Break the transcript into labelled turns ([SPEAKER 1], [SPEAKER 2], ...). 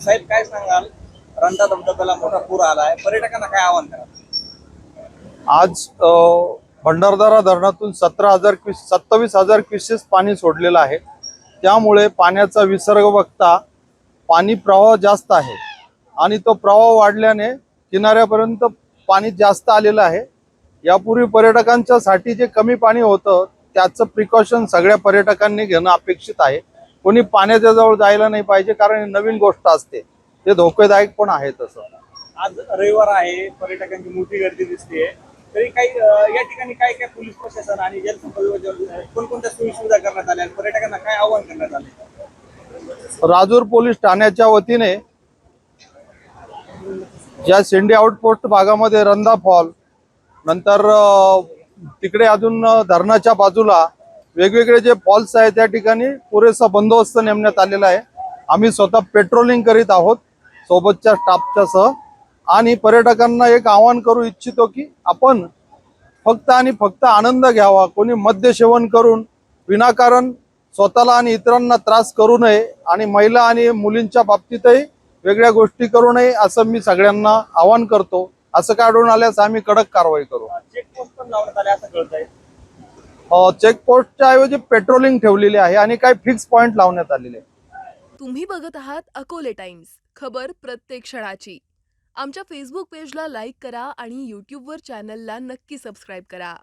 [SPEAKER 1] साहेब काय सांगाल? रंधा धबधब्याला मोठा पूर आलाय. पर्यटकांना काय आव्हान करा
[SPEAKER 2] आज भंडारदारा भंडारदरा धरणातून सतरा हजार क्युस सत्तावीस हजार क्युसेस पाणी सोडलेलं आहे. त्यामुळे पाण्याचा विसर्ग बघता पाणी प्रवाह जास्त आहे. आणि तो प्रवाह वाढल्याने किनाऱ्यापर्यंत पाणी जास्त आलेलं आहे. यापूर्वी पर्यटकांच्यासाठी जे कमी पाणी होतं त्याचं प्रिकॉशन सगळ्या पर्यटकांनी घेणं अपेक्षित आहे. कोणी पाण्याच्या जवळ जायला नाही पाहिजे कारण नवीन गोष्ट असते. ते धोकेदायक पण आहे तसं.
[SPEAKER 1] आज रविवार आहे पर्यटकांची मोठी गर्दी दिसते तरी काही या ठिकाणी काय काय पोलीस प्रशासन आणि जलसंपदा कोणकोणत्या सोयी सुविधा करण्यात आल्या पर्यटकांना काय आव्हान करण्यात आले?
[SPEAKER 2] राजूर पोलीस ठाण्याच्या वतीने ज्या शेंडी आउटपोस्ट भागामध्ये रंधा फॉल नंतर तिकडे अजून धरणाच्या बाजूला वेगवेगळे जे फॉल्स आहेत त्या ठिकाणी पुरेसा बंदोबस्त नेमण्यात आलेला आहे. आम्ही स्वतः पेट्रोलिंग करीत आहोत सोबतच्या स्टाफच्या सह. आणि पर्यटकांना एक आवाहन करू इच्छितो की आपण फक्त आणि फक्त आनंद घ्यावा कोणी मद्य सेवन करून विनाकारण स्वतःला आणि इतरांना त्रास करू नये आणि महिला आणि मुलींच्या बाबतीतही वेगळ्या गोष्टी करू नये असं मी सगळ्यांना आवाहन करतो. असं काय आढळून आल्यास आम्ही कडक कारवाई करू.
[SPEAKER 1] चेकपोस्ट
[SPEAKER 2] चेकपोस्टच्या ऐवजी पेट्रोलिंग ठेवलेली आहे आणि काही फिक्स पॉइंट लावण्यात आलेले
[SPEAKER 3] तुम्ही बघत आहात अकोले टाइम्स खबर प्रत्येक क्षणाची. आमच्या फेसबुक पेजला लाईक करा आणि यूट्यूबवर चॅनलला नक्की सबस्क्राईब करा.